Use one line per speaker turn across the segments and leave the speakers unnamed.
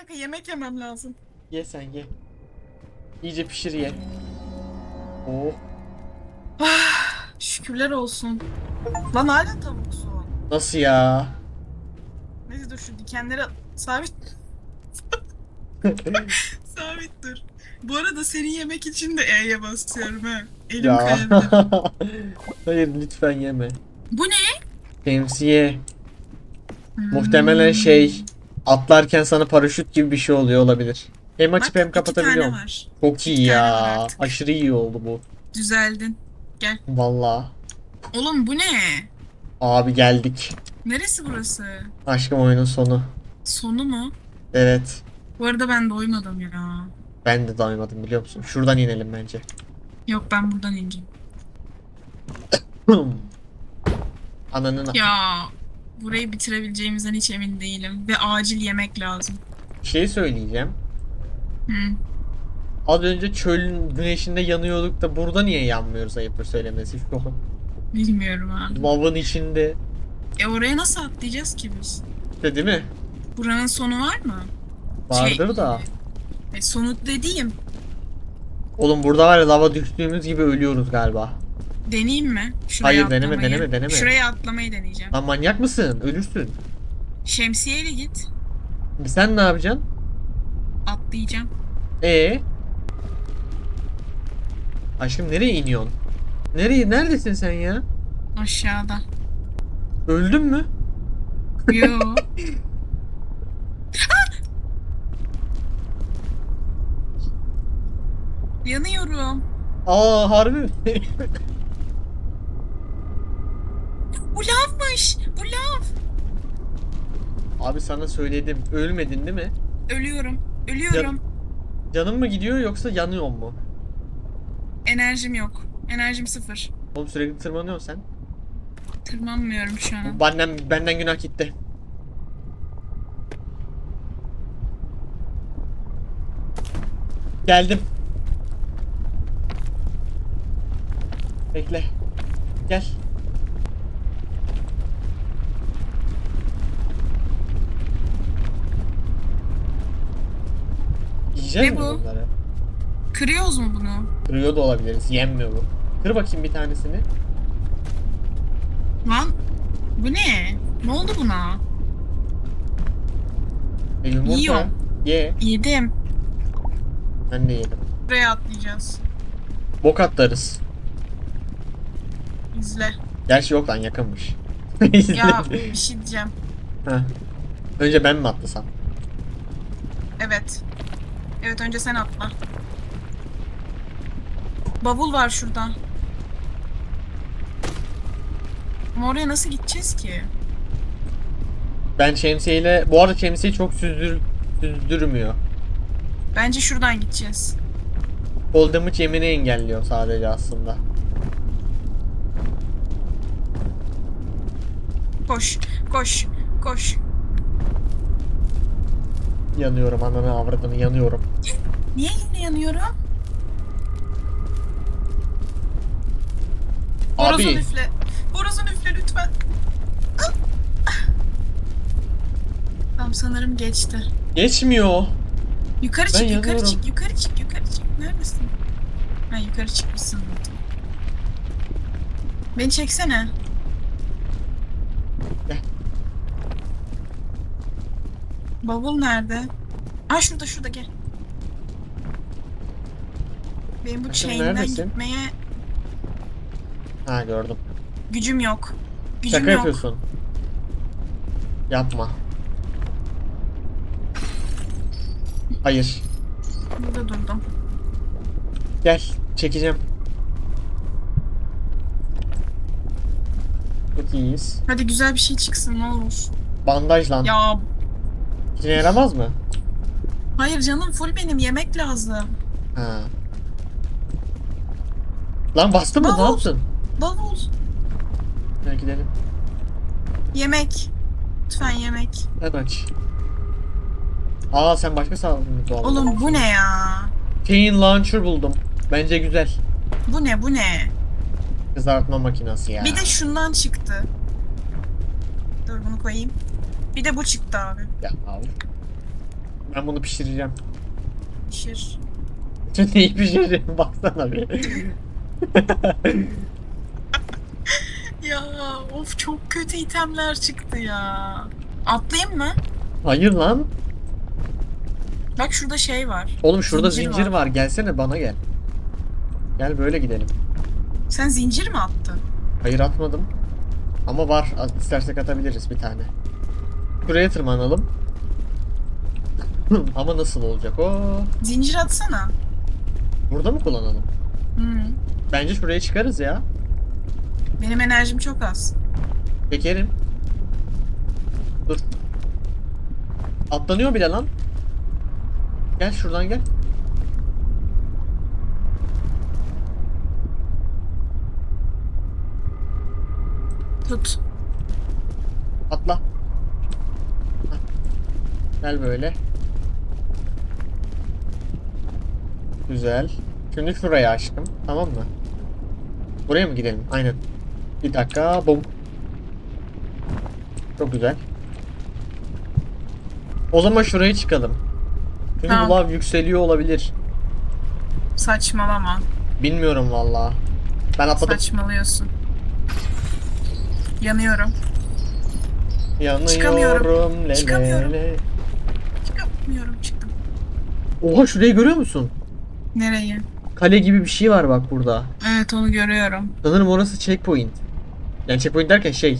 dakika yemek yemem lazım.
Ye sen ye. İyice pişir ye. Oh.
Ah, şükürler olsun. Lan hala tavuksun.
Nasıl ya?
Neyse dur şu dikenleri sabit. sabit dur. Bu arada seni yemek için de E'ye basıyorum ha. Elim
ya.
kayabilir.
Hayır lütfen yeme.
Bu ne?
Şemsiye.
Hmm.
Muhtemelen şey atlarken sana paraşüt gibi bir şey oluyor olabilir. Hem açıp
Bak,
hem kapatabiliyorum.
tane var.
Çok iyi
İki
ya. Aşırı iyi oldu bu.
Düzeldin.
Vallahi.
Oğlum bu ne?
Abi geldik.
Neresi burası?
Aşkım oyunun sonu.
Sonu mu?
Evet.
Bu arada ben doymadım ya.
Ben de doymadım biliyor musun? Şuradan inelim bence.
Yok ben buradan ineceğim.
Ananın
Ya burayı bitirebileceğimizden hiç emin değilim. Ve acil yemek lazım.
Bir şey söyleyeceğim.
Hı.
Az önce çölün güneşinde yanıyorduk da burada niye yanmıyoruz ayıptır söylemesi şu an.
Bilmiyorum abi.
Lavın içinde.
E oraya nasıl atlayacağız ki biz?
İşte değil mi?
Buranın sonu var mı?
Vardır da.
E, sonu dediğim.
Oğlum burada var ya lava düştüğümüz gibi ölüyoruz galiba.
Deneyeyim mi? Şuraya
Hayır, deneme,
atlamayı.
deneme, deneme.
Şuraya atlamayı deneyeceğim.
Lan manyak mısın? Ölürsün.
Şemsiyeyle git.
Sen ne yapacaksın?
Atlayacağım.
Ee? Aşkım nereye iniyorsun? Nereye? Neredesin sen ya?
Aşağıda.
Öldün mü?
Yo. Yanıyorum.
Aa harbi mi?
Bu lavmış. Bu lav.
Abi sana söyledim. Ölmedin değil mi?
Ölüyorum. Ölüyorum.
Canın mı gidiyor yoksa yanıyor mu?
Enerjim yok. Enerjim sıfır.
Oğlum sürekli tırmanıyorsun sen.
Tırmanmıyorum şu an.
Benden, benden günah gitti. Geldim. Bekle. Gel. Yiyecek
Ne
mi
bu?
bunları?
Kırıyoruz mu bunu?
Kırıyor da olabiliriz. Yenmiyor bu. Kır bakayım bir tanesini.
Lan bu ne? Ne oldu buna?
E, yumurta.
Yiyorum.
Ye.
Yedim.
Ben de yedim.
Buraya atlayacağız.
Bok atlarız.
İzle.
Gerçi yok lan yakınmış. İzle.
Ya bir şey diyeceğim.
Heh. Önce ben mi atlasam?
Evet. Evet önce sen atla. Bavul var şurada. Ama oraya nasıl gideceğiz ki?
Ben şemsiyeyle... Bu arada şemsiye çok süzdür... süzdürmüyor.
Bence şuradan gideceğiz.
Fall damage yemini engelliyor sadece aslında.
Koş, koş, koş.
Yanıyorum ananı avradını yanıyorum.
Niye yine yanıyorum?
Abi
üfle. Horozun üfle lütfen. Tamam sanırım geçti.
geçmiyor.
Yukarı
Ben
çık, yukarı
yanıyorum.
çık, yukarı çık, yukarı çık. Neredesin? Ha yukarı çıkmışsın zaten. Beni çeksene.
Gel.
Bavul nerede? Ha şurada şurada gel. Benim bu
Aşkım,
chain'den
neredesin?
gitmeye
Ha gördüm.
gücüm yok. Gücüm
Şaka
yok.
yapıyorsun. Yapma. Hayır.
Burada durdum.
Gel çekeceğim. Çok iyiyiz.
Hadi güzel bir şey çıksın ne olur.
Bandaj lan.
Ya
İşine yaramaz mı?
hayır canım full benim yemek lazım.
Ha. Lan bastı mı? Ne yaptın?
Bavul.
Gel gidelim.
Yemek. Lütfen yemek.
Hadi aç. Aa sen başka sağlıklı aldın.
Oğlum bu ne ya?
Chain launcher buldum. Bence güzel.
Bu ne bu ne?
Kızartma makinesi ya.
Bir de şundan çıktı. Dur bunu koyayım. Bir de bu çıktı abi.
Ya abi. Ben bunu pişireceğim.
Pişir.
Neyi pişireceğim baksana bir.
Ya of çok kötü itemler çıktı ya. Atlayayım mı?
Hayır lan.
Bak şurada şey var.
Oğlum şurada
Zincir
zincir,
var.
var. Gelsene bana gel. Gel böyle gidelim.
Sen zincir mi attın?
Hayır atmadım. Ama var. İstersek atabiliriz bir tane. Şuraya tırmanalım. Ama nasıl olacak o?
Zincir atsana.
Burada mı kullanalım?
Hı.
Bence şuraya çıkarız ya.
Benim enerjim çok az.
Çekerim. Dur. Atlanıyor bile lan. Gel şuradan gel.
Tut.
Atla. Gel böyle. Güzel. Şimdi şuraya aşkım. Tamam mı? Buraya mı gidelim? Aynen. Bir dakika. Bum. Çok güzel. O zaman şuraya çıkalım. Çünkü
Tamam.
bu lav yükseliyor olabilir.
Saçmalama.
Bilmiyorum valla. Ben atladım.
Saçmalıyorsun. Yanıyorum.
Yanıyorum.
Çıkamıyorum.
le
Çıkamıyorum.
le le.
Çıkamıyorum çıktım.
Oha şurayı görüyor musun?
Nereye?
Kale gibi bir şey var bak burada.
Evet onu görüyorum.
Sanırım orası checkpoint. Yani checkpoint derken şey.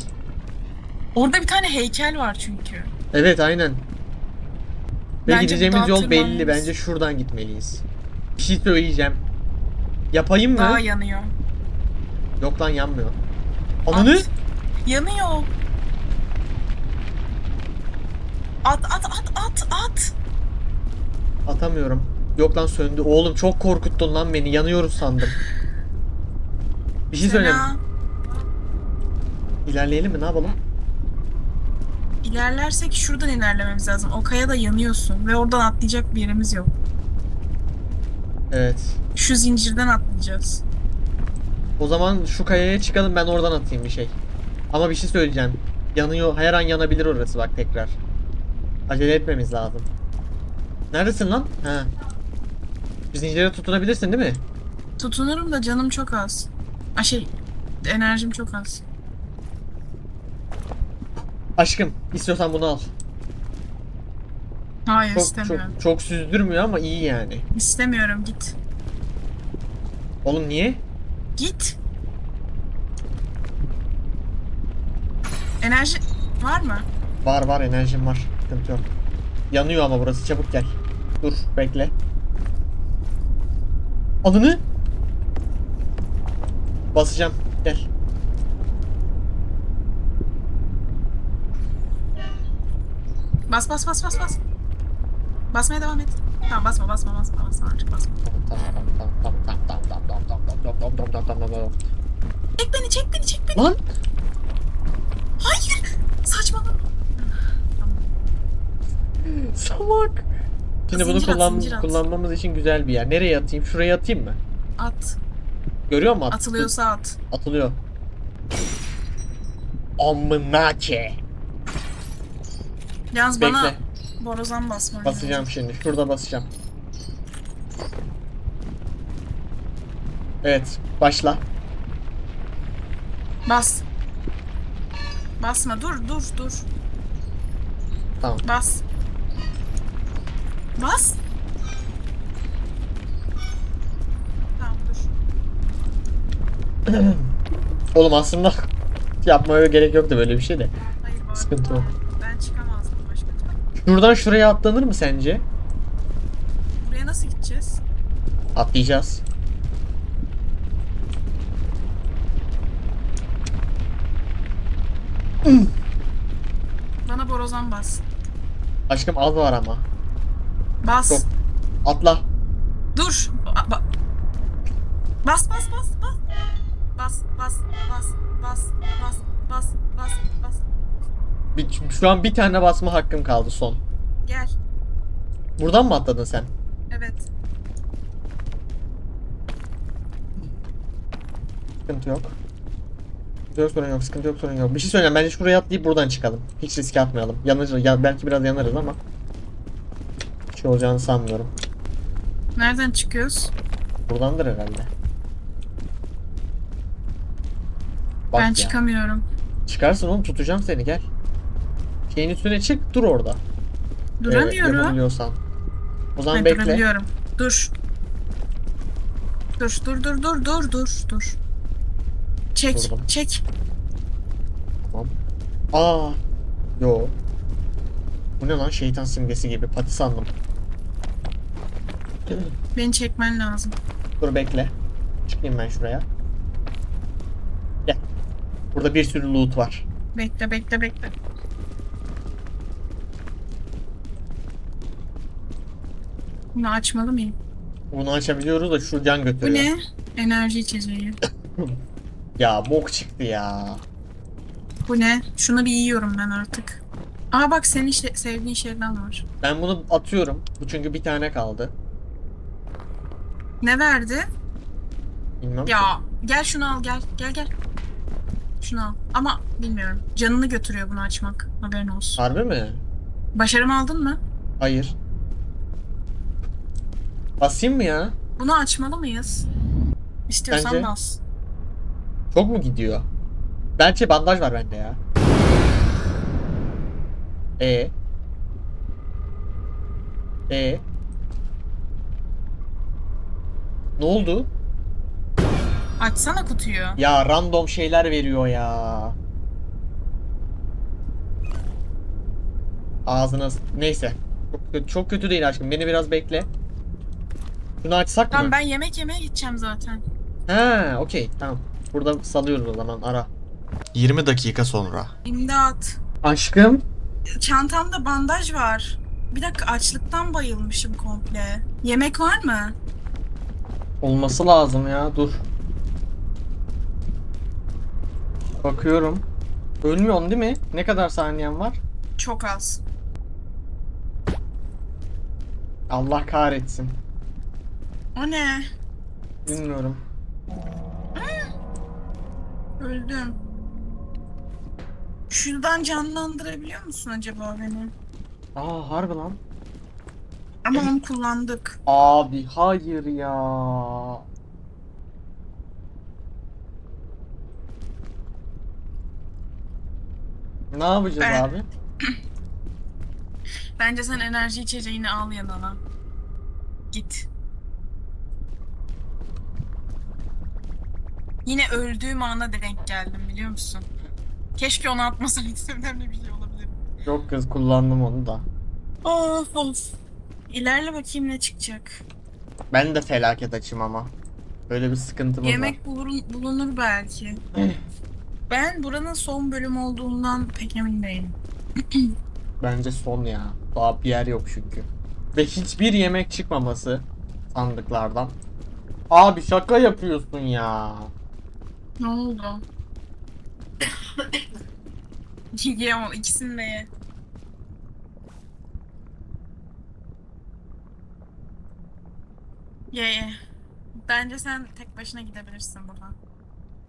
Orada bir tane heykel var çünkü.
Evet aynen. Ve
Bence
gideceğimiz yol belli. Bence şuradan gitmeliyiz. Bir şey söyleyeceğim. Yapayım mı?
Daha yanıyor.
Yok lan yanmıyor. Ananı?
At. Yanıyor. At at at at at.
Atamıyorum. Yok lan söndü. Oğlum çok korkuttun lan beni. Yanıyoruz sandım. Bir şey söyleyeyim. İlerleyelim mi? Ne yapalım?
İlerlersek şuradan ilerlememiz lazım. O kayada yanıyorsun ve oradan atlayacak bir yerimiz yok.
Evet.
Şu zincirden atlayacağız.
O zaman şu kayaya çıkalım ben oradan atayım bir şey. Ama bir şey söyleyeceğim. Yanıyor. Her an yanabilir orası bak tekrar. Acele etmemiz lazım. Neredesin lan? Ha. Zincire tutunabilirsin değil mi?
Tutunurum da canım çok az. A şey enerjim çok az.
Aşkım istiyorsan bunu al.
Hayır
Çok,
istemiyorum.
çok, çok süzdürmüyor ama iyi yani.
İstemiyorum git.
Oğlum niye?
Git. Enerji var mı?
Var var enerjim var. Sıkıntı yok. Yanıyor ama burası çabuk gel. Dur bekle. Adını? Basacağım. Gel.
Bas bas bas bas bas. Basmaya devam et. Tamam basma basma basma basma artık basma. Çek beni çek beni çek beni.
Lan.
Hayır. Saçmalama.
Salak. Şimdi bunu
Zincir at,
kullan
zincir at.
kullanmamız için güzel bir yer. Nereye atayım? Şuraya atayım mı?
At.
Görüyor musun? At-
Atılıyorsa at.
Atılıyor. Amına ke.
Yalnız bana
Bekle.
borazan basman
Basacağım
lazım.
şimdi. Şurada basacağım. Evet. Başla.
Bas. Basma dur dur dur.
Tamam.
Bas. Bas. Tamam dur.
Oğlum aslında yapmaya gerek yoktu böyle bir şey de.
Hayır bu
Sıkıntı yok.
Ben çıkamazdım başka türlü.
Şuradan şuraya atlanır mı sence?
Buraya nasıl gideceğiz?
Atlayacağız.
Bana borazan bas.
Aşkım az var ama.
Bas.
Çok. Atla.
Dur. Ba- ba- bas bas bas bas. Bas bas bas bas bas bas bas bas.
Bir, şu an bir tane basma hakkım kaldı son.
Gel.
Buradan mı atladın sen?
Evet.
Sıkıntı yok. Sıkıntı yok sorun yok sıkıntı yok sorun yok. Bir şey söyleyeceğim bence şuraya atlayıp buradan çıkalım. Hiç riske atmayalım. Yanır, ya, belki biraz yanarız ama. Şey olacağını sanmıyorum.
Nereden çıkıyoruz?
Buradandır herhalde. Bak
ben
ya.
çıkamıyorum.
Çıkarsın oğlum tutacağım seni gel. Şeyin üstüne çık dur orada. Evet,
Duramıyorum.
yapabiliyorsan. O zaman
Ha,
bekle.
durabiliyorum. Dur. Dur dur dur dur dur dur dur. Çek
Durdum.
çek.
Tamam. Aa. Yo. Bu ne lan şeytan simgesi gibi pati sandım.
Beni çekmen lazım.
Dur bekle. Çıkayım ben şuraya. Gel. Burada bir sürü loot var.
Bekle bekle bekle. Bunu açmalı mıyım?
Bunu açabiliyoruz da şu can
Bu
götürüyor.
ne? Enerji içeceği.
Ya bok çıktı ya.
Bu ne? Şunu bir yiyorum ben artık. Aa bak senin sevdiğin şeyden var.
Ben bunu atıyorum. Bu çünkü bir tane kaldı.
Ne verdi?
Bilmem. ki.
Ya gel şunu al gel gel gel. Şunu al. Ama bilmiyorum. Canını götürüyor bunu açmak. Haberin olsun.
Harbi mi?
Başarımı aldın mı?
Hayır. Basayım mı ya?
Bunu açmalı mıyız? İstiyorsan
Bence.
bas.
Çok mu gidiyor? Bence bandaj var bende ya. E. E. Ne oldu?
Açsana kutuyu.
Ya random şeyler veriyor ya. Ağzına neyse. Çok kötü, çok kötü değil aşkım. Beni biraz bekle. Şunu açsak
Tamam
mı?
ben yemek yemeye gideceğim zaten.
Ha, okey. Tamam. Burada salıyoruz o zaman ara. 20 dakika sonra.
İmdat.
Aşkım.
Çantamda bandaj var. Bir dakika açlıktan bayılmışım komple. Yemek var mı?
Olması lazım ya. Dur. Bakıyorum. Ölmüyorsun değil mi? Ne kadar saniyen var?
Çok az.
Allah kahretsin.
O ne?
Bilmiyorum.
Öldüm. Şuradan canlandırabiliyor musun acaba beni?
Aa harbi lan.
Ama onu kullandık.
Abi hayır ya. Ne yapacağız
Ben-
abi?
Bence sen enerji içeceğini al yanına. Git. Yine öldüğüm ana denk geldim biliyor musun? Keşke onu atmasaydım önemli bir şey olabilir.
Yok kız kullandım onu da.
Of of. İlerle bakayım ne çıkacak.
Ben de felaket açım ama. Böyle bir sıkıntımız var.
Yemek bulur, bulunur belki. ben buranın son bölüm olduğundan pek emin değilim.
Bence son ya. Daha bir yer yok çünkü. Ve hiçbir yemek çıkmaması sandıklardan. Abi şaka yapıyorsun ya.
Ne oldu? ye o ikisini de ye. Ye ye. Bence sen tek başına gidebilirsin buradan.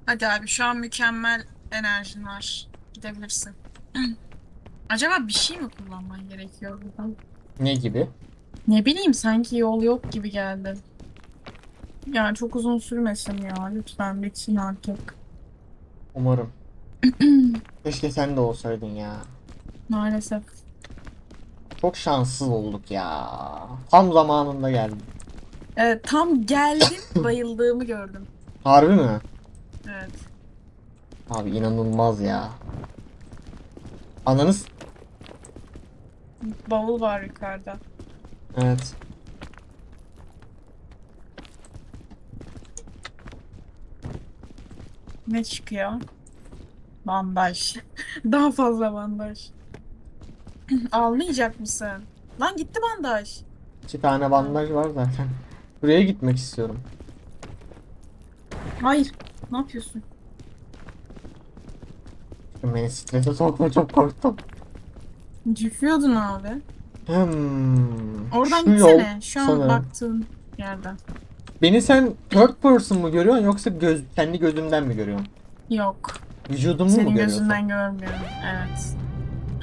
Hadi abi şu an mükemmel enerjin var. Gidebilirsin. Acaba bir şey mi kullanman gerekiyor buradan?
Ne gibi?
Ne bileyim sanki yol yok gibi geldi. Yani çok uzun sürmesin ya. Lütfen bitsin artık.
Umarım. Keşke sen de olsaydın ya.
Maalesef.
Çok şanssız olduk ya. Tam zamanında geldim.
Evet tam geldim bayıldığımı gördüm.
Harbi mi?
Evet.
Abi inanılmaz ya. Ananız...
Bavul var yukarıda.
Evet.
Ne çıkıyor? Bandaj. Daha fazla bandaj. Almayacak mısın? Lan gitti bandaj.
İki tane bandaj var zaten. Buraya gitmek istiyorum.
Hayır. Ne yapıyorsun?
Beni strese sokma çok korktum.
Cüflüyordun abi.
Hmm.
Oradan
Şu yol
gitsene. Şu an
sanırım.
baktığın yerden.
Beni sen third person mu görüyorsun yoksa göz, kendi gözümden mi görüyorsun?
Yok.
Vücudumu mu
Senin
görüyorsun?
gözünden görmüyorum. Evet.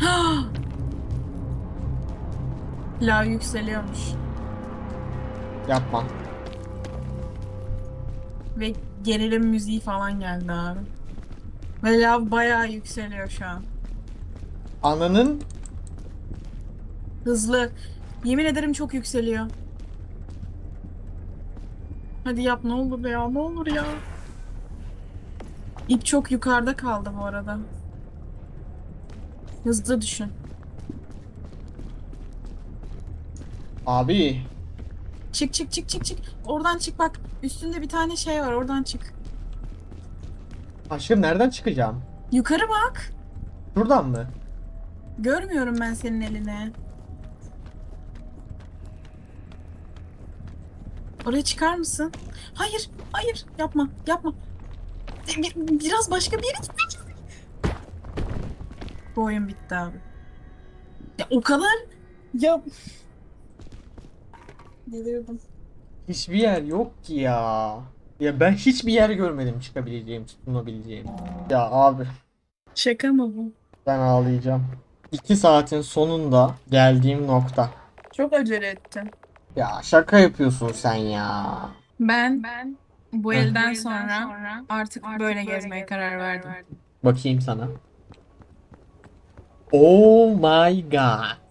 Lav yükseliyormuş.
Yapma.
Ve gerilim müziği falan geldi abi. Ve lav bayağı yükseliyor şu an.
Ananın
Hızlı. Yemin ederim çok yükseliyor. Hadi yap ne olur ya ne olur ya. İp çok yukarıda kaldı bu arada. Hızlı düşün.
abi
Çık çık çık çık çık. Oradan çık bak. Üstünde bir tane şey var oradan çık.
aşkım nereden çıkacağım?
Yukarı bak.
Şuradan mı?
Görmüyorum ben senin elini. Oraya çıkar mısın? Hayır, hayır. Yapma, yapma. Bir- Biraz başka bir yere gitmek Bu oyun bitti abi. Ya o kadar... Ya... Delirdim.
Hiçbir yer yok ki ya. Ya ben hiçbir yer görmedim çıkabileceğim, tutunabileceğim. Ya abi
Şaka mı bu?
ben ağlayacağım. İki saatin sonunda geldiğim nokta.
Çok acele ettin.
Ya şaka yapıyorsun sen ya.
Ben, ben bu elden sonra artık, böyle gezmeye karar verdim.
Bakayım sana. Oh my god.